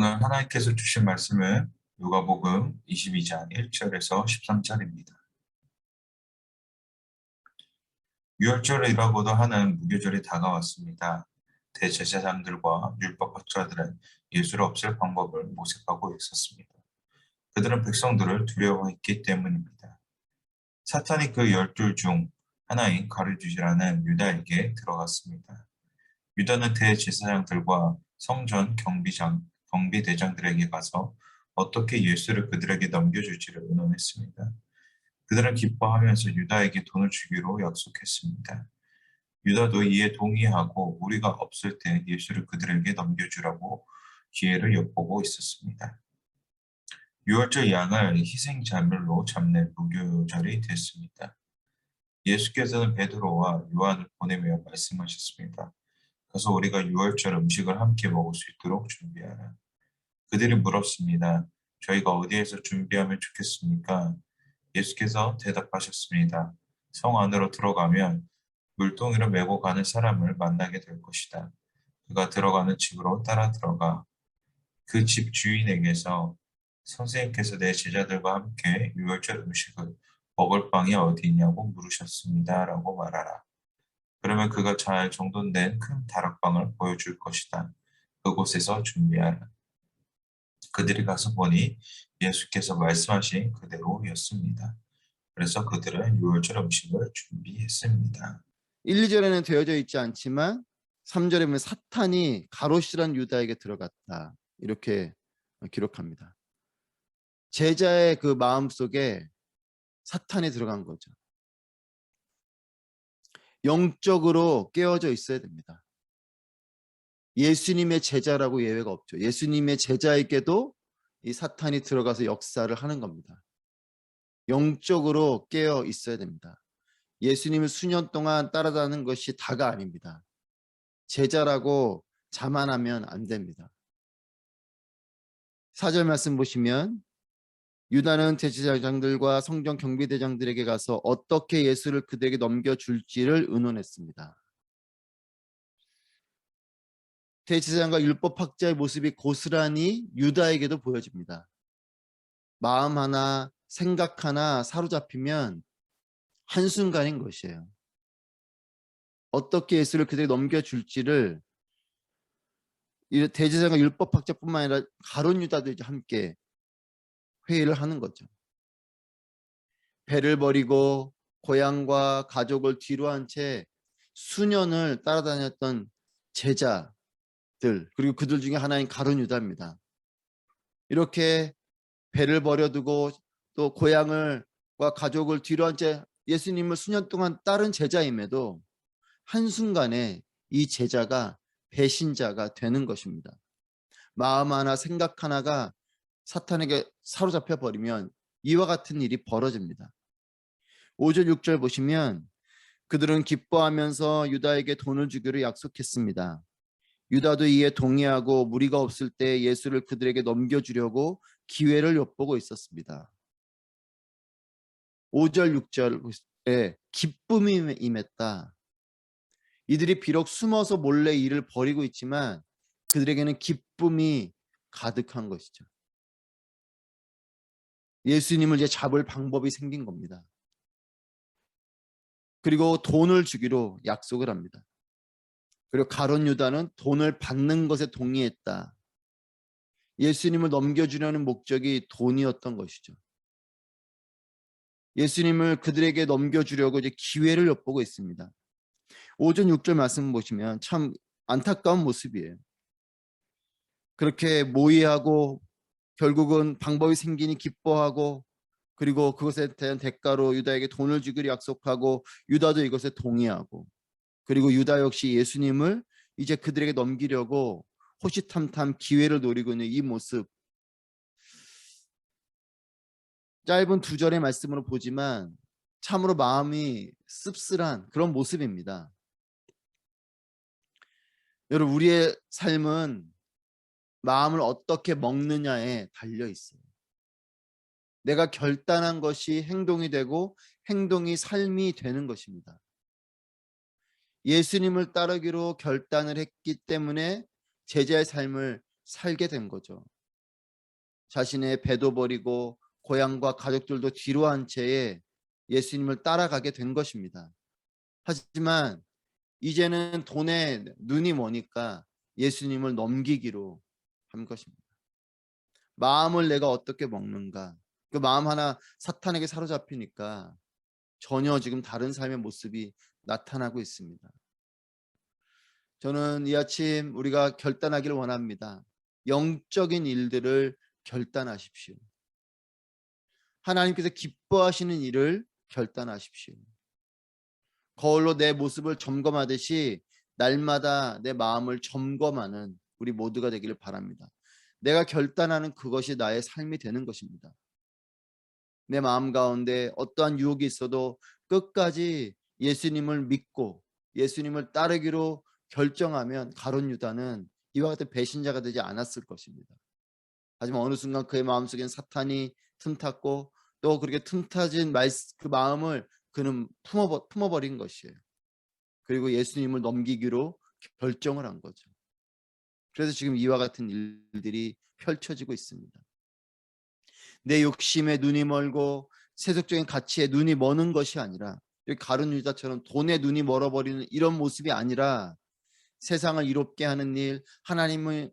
오늘 하나님께서 주신 말씀은 누가복음 22장 1절에서 13절입니다. 유월절이라고도 하는 무교절이 다가왔습니다. 대제사장들과 율법학자들은 예수를 없앨 방법을 모색하고 있었습니다. 그들은 백성들을 두려워했기 때문입니다. 사탄이 그 열둘 중 하나인 가르주지라는 유다에게 들어갔습니다. 유다는 대제사장들과 성전 경비장, 경비대장들에게 가서 어떻게 예수를 그들에게 넘겨줄지를 의논했습니다. 그들은 기뻐하면서 유다에게 돈을 주기로 약속했습니다. 유다도 이에 동의하고 우리가 없을 때 예수를 그들에게 넘겨주라고 기회를 엿보고 있었습니다. 유월절 양을 희생자물로 잡는 무교절이 됐습니다. 예수께서는 베드로와 요한을 보내며 말씀하셨습니다. 그래서 우리가 유월절 음식을 함께 먹을 수 있도록 준비하라. 그들이 물었습니다. 저희가 어디에서 준비하면 좋겠습니까? 예수께서 대답하셨습니다. 성 안으로 들어가면 물동이를 메고 가는 사람을 만나게 될 것이다. 그가 들어가는 집으로 따라 들어가 그 집 주인에게서 선생님께서 내 제자들과 함께 유월절 음식을 먹을 방이 어디 있냐고 물으셨습니다. 라고 말하라. 그러면 그가 잘 정돈된 큰 다락방을 보여줄 것이다. 그곳에서 준비하라. 그들이 가서 보니 예수께서 말씀하신 그대로였습니다. 그래서 그들은 유월절 음식을 준비했습니다. 1, 2절에는 되어져 있지 않지만 3절에 보면 사탄이 가롯이란 유다에게 들어갔다. 이렇게 기록합니다. 제자의 그 마음 속에 사탄이 들어간 거죠. 영적으로 깨어져 있어야 됩니다. 예수님의 제자라고 예외가 없죠. 예수님의 제자에게도 이 사탄이 들어가서 역사를 하는 겁니다. 영적으로 깨어 있어야 됩니다. 예수님을 수년 동안 따라다니는 것이 다가 아닙니다. 제자라고 자만하면 안 됩니다. 사절 말씀 보시면 유다는 대제사장들과 성전 경비대장들에게 가서 어떻게 예수를 그들에게 넘겨줄지를 의논했습니다. 대제사장과 율법학자의 모습이 고스란히 유다에게도 보여집니다. 마음 하나, 생각 하나 사로잡히면 한순간인 것이에요. 어떻게 예수를 그들에게 넘겨줄지를 대제사장과 율법학자뿐만 아니라 가론 유다도 함께 회의를 하는 거죠. 배를 버리고 고향과 가족을 뒤로 한 채 수년을 따라다녔던 제자들 그리고 그들 중에 하나인 가론 유다입니다. 이렇게 배를 버려두고 또 고향을 과 가족을 뒤로 한 채 예수님을 수년 동안 따른 제자임에도 한순간에 이 제자가 배신자가 되는 것입니다. 마음 하나 생각 하나가 사탄에게 사로잡혀 버리면 이와 같은 일이 벌어집니다. 5절 6절 보시면 그들은 기뻐하면서 유다에게 돈을 주기로 약속했습니다. 유다도 이에 동의하고 무리가 없을 때 예수를 그들에게 넘겨주려고 기회를 엿보고 있었습니다. 5절 6절에 기쁨이 임했다. 이들이 비록 숨어서 몰래 일을 벌이고 있지만 그들에게는 기쁨이 가득한 것이죠. 예수님을 이제 잡을 방법이 생긴 겁니다. 그리고 돈을 주기로 약속을 합니다. 그리고 가론 유다는 돈을 받는 것에 동의했다. 예수님을 넘겨주려는 목적이 돈이었던 것이죠. 예수님을 그들에게 넘겨주려고 이제 기회를 엿보고 있습니다. 5전 6절 말씀 보시면 참 안타까운 모습이에요. 그렇게 모의하고 결국은 방법이 생기니 기뻐하고 그리고 그것에 대한 대가로 유다에게 돈을 주기로 약속하고 유다도 이것에 동의하고 그리고 유다 역시 예수님을 이제 그들에게 넘기려고 호시탐탐 기회를 노리고 있는 이 모습 짧은 두 절의 말씀으로 보지만 참으로 마음이 씁쓸한 그런 모습입니다. 여러분 우리의 삶은 마음을 어떻게 먹느냐에 달려 있어요. 내가 결단한 것이 행동이 되고 행동이 삶이 되는 것입니다. 예수님을 따르기로 결단을 했기 때문에 제자의 삶을 살게 된 거죠. 자신의 배도 버리고 고향과 가족들도 뒤로 한 채에 예수님을 따라가게 된 것입니다. 하지만 이제는 돈에 눈이 머니까 예수님을 넘기기로 한 것입니다. 마음을 내가 어떻게 먹는가? 그 마음 하나 사탄에게 사로잡히니까 전혀 지금 다른 삶의 모습이 나타나고 있습니다. 저는 이 아침 우리가 결단하기를 원합니다. 영적인 일들을 결단하십시오. 하나님께서 기뻐하시는 일을 결단하십시오. 거울로 내 모습을 점검하듯이 날마다 내 마음을 점검하는 우리 모두가 되기를 바랍니다. 내가 결단하는 그것이 나의 삶이 되는 것입니다. 내 마음 가운데 어떠한 유혹이 있어도 끝까지 예수님을 믿고 예수님을 따르기로 결정하면 가론 유다는 이와 같은 배신자가 되지 않았을 것입니다. 하지만 어느 순간 그의 마음속엔 사탄이 틈탔고 또 그렇게 틈타진 말- 그 마음을 그는 품어, 품어버린 것이에요. 그리고 예수님을 넘기기로 결정을 한 거죠. 그래서 지금 이와 같은 일들이 펼쳐지고 있습니다. 내 욕심에 눈이 멀고 세속적인 가치에 눈이 머는 것이 아니라 가룟 유다처럼 돈에 눈이 멀어버리는 이런 모습이 아니라 세상을 이롭게 하는 일, 하나님이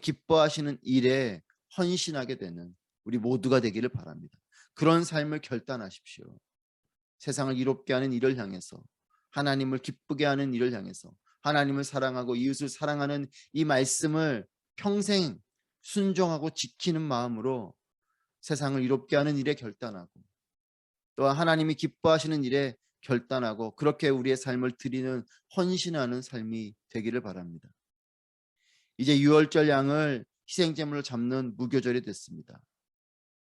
기뻐하시는 일에 헌신하게 되는 우리 모두가 되기를 바랍니다. 그런 삶을 결단하십시오. 세상을 이롭게 하는 일을 향해서 하나님을 기쁘게 하는 일을 향해서 하나님을 사랑하고 이웃을 사랑하는 이 말씀을 평생 순종하고 지키는 마음으로 세상을 이롭게 하는 일에 결단하고 또한 하나님이 기뻐하시는 일에 결단하고 그렇게 우리의 삶을 드리는 헌신하는 삶이 되기를 바랍니다. 이제 유월절 양을 희생제물로 잡는 무교절이 됐습니다.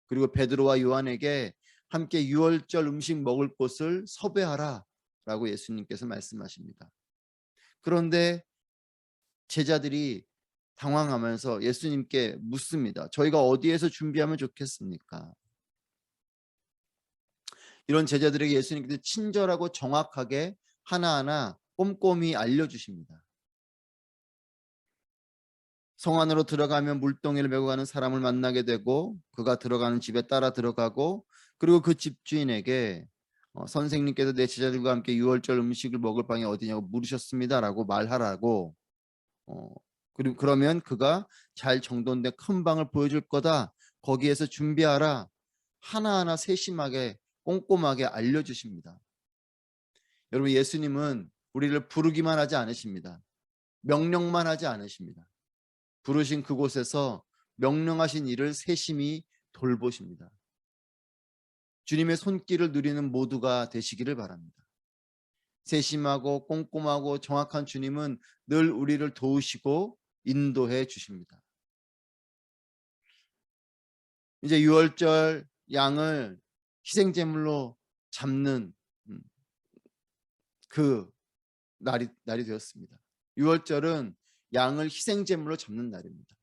그리고 베드로와 요한에게 함께 유월절 음식 먹을 곳을 섭외하라 라고 예수님께서 말씀하십니다. 그런데 제자들이 당황하면서 예수님께 묻습니다. 저희가 어디에서 준비하면 좋겠습니까? 이런 제자들에게 예수님께서 친절하고 정확하게 하나하나 꼼꼼히 알려주십니다. 성 안으로 들어가면 물동이를 메고 가는 사람을 만나게 되고 그가 들어가는 집에 따라 들어가고 그리고 그 집주인에게 어, 선생님께서 내 제자들과 함께 유월절 음식을 먹을 방이 어디냐고 물으셨습니다라고 말하라고 어, 그리고 그러면 그가 잘 정돈된 큰 방을 보여줄 거다 거기에서 준비하라 하나하나 세심하게 꼼꼼하게 알려주십니다. 여러분 예수님은 우리를 부르기만 하지 않으십니다. 명령만 하지 않으십니다. 부르신 그곳에서 명령하신 일을 세심히 돌보십니다. 주님의 손길을 누리는 모두가 되시기를 바랍니다. 세심하고 꼼꼼하고 정확한 주님은 늘 우리를 도우시고 인도해 주십니다. 이제 6월절 양을 희생제물로 잡는 음, 그 날이 날이 되었습니다. 6월절은 양을 희생제물로 잡는 날입니다.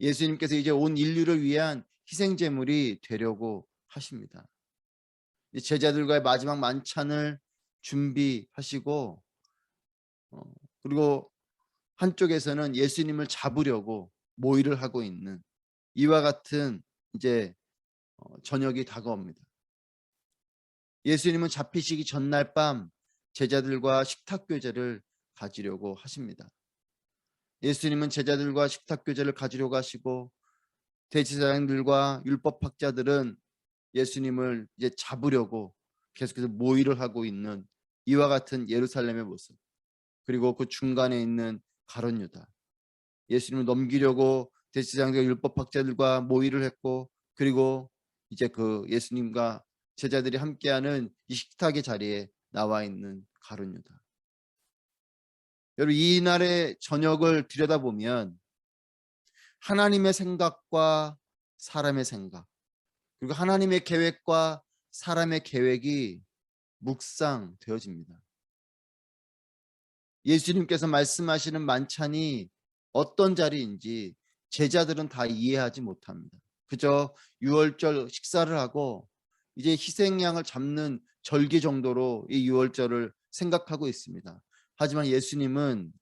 예수님께서 이제 온 인류를 위한 희생제물이 되려고 하십니다. 제자들과의 마지막 만찬을 준비하시고 어, 그리고 한쪽에서는 예수님을 잡으려고 모의를 하고 있는 이와 같은 이제 어, 저녁이 다가옵니다. 예수님은 잡히시기 전날 밤 제자들과 식탁 교제를 가지려고 하십니다. 예수님은 제자들과 식탁 교제를 가지려고 하시고 대제사장들과 율법학자들은 예수님을 이제 잡으려고 계속해서 모의를 하고 있는 이와 같은 예루살렘의 모습 그리고 그 중간에 있는 가론 유다. 예수님을 넘기려고 대제사장들 율법학자들과 모의를 했고 그리고 이제 그 예수님과 제자들이 함께하는 이 식탁의 자리에 나와 있는 가론 유다. 여러분 이날의 저녁을 들여다보면 하나님의 생각과 사람의 생각 그리고 하나님의 계획과 사람의 계획이 묵상되어집니다. 예수님께서 말씀하시는 만찬이 어떤 자리인지 제자들은 다 이해하지 못합니다. 그저 유월절 식사를 하고 이제 희생양을 잡는 절기 정도로 이 유월절을 생각하고 있습니다. 하지만 예수님은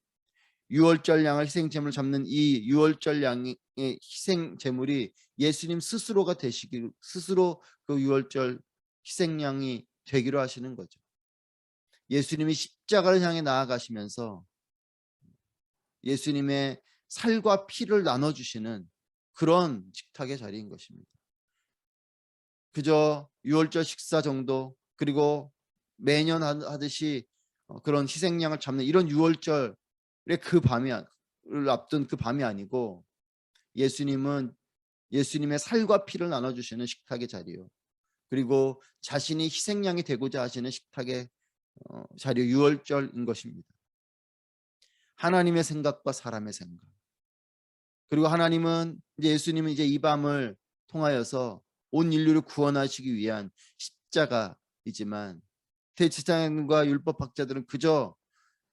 유월절 양을 희생 제물을 잡는 이 유월절 양의 희생 제물이 예수님 스스로가 되시기 스스로 그 유월절 희생 양이 되기로 하시는 거죠. 예수님이 십자가를 향해 나아가시면서 예수님의 살과 피를 나눠 주시는 그런 식탁의 자리인 것입니다. 그저 유월절 식사 정도 그리고 매년 하- 하듯이 어, 그런 희생양을 잡는 이런 유월절의 그 밤이 아- 를 앞둔 그 밤이 아니고 예수님은 예수님의 살과 피를 나눠 주시는 식탁의 자리요. 그리고 자신이 희생양이 되고자 하시는 식탁의 어, 자리 유월절인 것입니다. 하나님의 생각과 사람의 생각. 그리고 하나님은 이제 예수님은 이제 이 밤을 통하여서 온 인류를 구원하시기 위한 십자가이지만 대지상과 율법학자들은 그저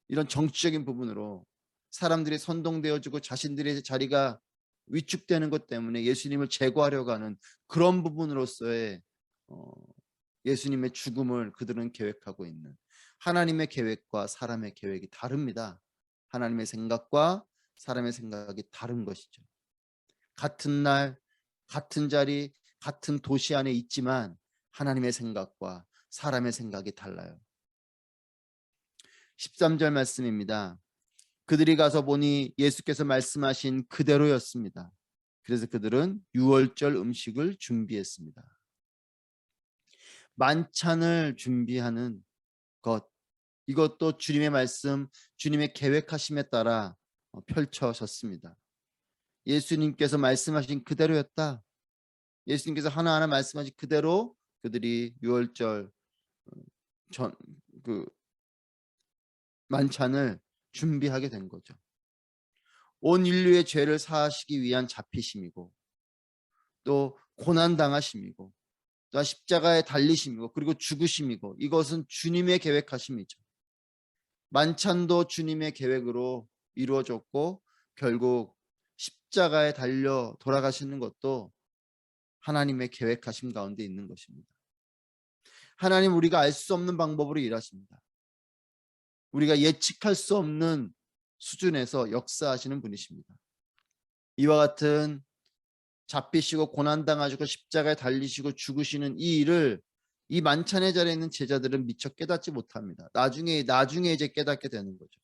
이런 정치적인 부분으로 사람들이 선동되어지고 자신들의 자리가 위축되는 것 때문에 예수님을 제거하려고 하는 그런 부분으로서의 어, 예수님의 죽음을 그들은 계획하고 있는 하나님의 계획과 사람의 계획이 다릅니다. 하나님의 생각과 사람의 생각이 다른 것이죠. 같은 날, 같은 자리, 같은 도시 안에 있지만 하나님의 생각과 사람의 생각이 달라요. 13절 말씀입니다. 그들이 가서 보니 예수께서 말씀하신 그대로였습니다. 그래서 그들은 유월절 음식을 준비했습니다. 만찬을 준비하는 것 이것도 주님의 말씀, 주님의 계획하심에 따라 어, 펼쳐졌습니다. 예수님께서 말씀하신 그대로였다. 예수님께서 하나하나 말씀하신 그대로 그들이 유월절 어, 전그 만찬을 준비하게 된 거죠. 온 인류의 죄를 사하시기 위한 잡히심이고 또 고난 당하심이고 또 십자가에 달리심이고 그리고 죽으심이고 이것은 주님의 계획하심이죠. 만찬도 주님의 계획으로 이루어졌고 결국 십자가에 달려 돌아가시는 것도 하나님의 계획하심 가운데 있는 것입니다. 하나님 우리가 알 수 없는 방법으로 일하십니다. 우리가 예측할 수 없는 수준에서 역사하시는 분이십니다. 이와 같은 잡히시고 고난당하시고 십자가에 달리시고 죽으시는 이 일을 이 만찬의 자리에 있는 제자들은 미처 깨닫지 못합니다. 나중에 나중에 이제 깨닫게 되는 거죠.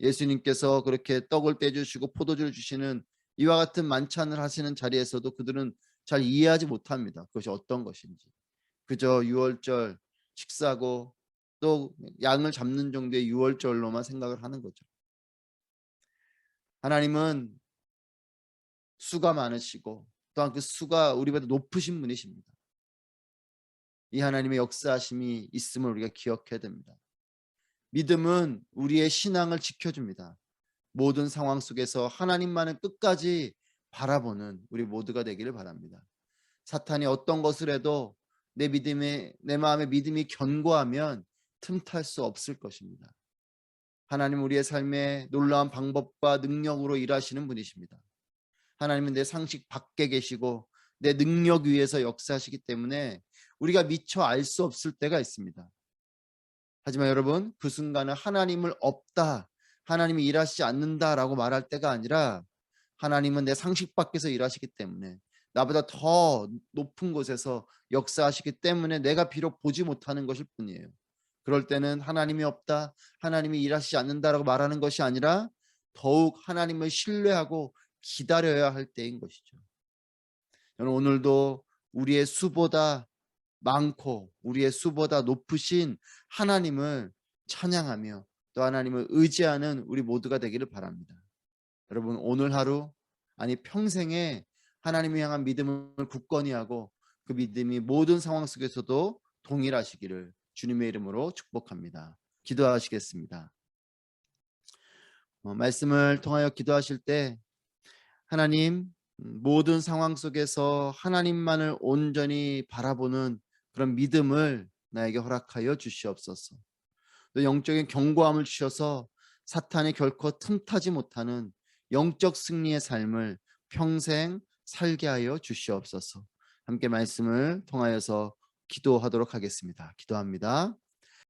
예수님께서 그렇게 떡을 떼주시고 포도주를 주시는 이와 같은 만찬을 하시는 자리에서도 그들은 잘 이해하지 못합니다. 그것이 어떤 것인지. 그저 유월절 식사고 또 양을 잡는 정도의 유월절로만 생각을 하는 거죠. 하나님은 수가 많으시고 또한 그 수가 우리보다 높으신 분이십니다. 이 하나님의 역사하심이 있음을 우리가 기억해야 됩니다. 믿음은 우리의 신앙을 지켜줍니다. 모든 상황 속에서 하나님만을 끝까지 바라보는 우리 모두가 되기를 바랍니다. 사탄이 어떤 것을 해도 내 믿음에 내 마음의 믿음이 견고하면 틈탈 수 없을 것입니다. 하나님 우리의 삶에 놀라운 방법과 능력으로 일하시는 분이십니다. 하나님은 내 상식 밖에 계시고 내 능력 위에서 역사하시기 때문에 우리가 미처 알 수 없을 때가 있습니다. 하지만 여러분 그 순간은 하나님을 없다, 하나님이 일하시지 않는다라고 말할 때가 아니라 하나님은 내 상식 밖에서 일하시기 때문에 나보다 더 높은 곳에서 역사하시기 때문에 내가 비록 보지 못하는 것일 뿐이에요. 그럴 때는 하나님이 없다, 하나님이 일하시지 않는다라고 말하는 것이 아니라 더욱 하나님을 신뢰하고 기다려야 할 때인 것이죠. 저는 오늘도 우리의 수보다 많고 우리의 수보다 높으신 하나님을 찬양하며 또 하나님을 의지하는 우리 모두가 되기를 바랍니다. 여러분 오늘 하루 아니 평생에 하나님을 향한 믿음을 굳건히 하고 그 믿음이 모든 상황 속에서도 동일하시기를 주님의 이름으로 축복합니다. 기도하시겠습니다. 어, 말씀을 통하여 기도하실 때 하나님 음, 모든 상황 속에서 하나님만을 온전히 바라보는 그런 믿음을 나에게 허락하여 주시옵소서. 또 영적인 견고함을 주셔서 사탄이 결코 틈타지 못하는 영적 승리의 삶을 평생 살게 하여 주시옵소서. 함께 말씀을 통하여서 기도하도록 하겠습니다. 기도합니다.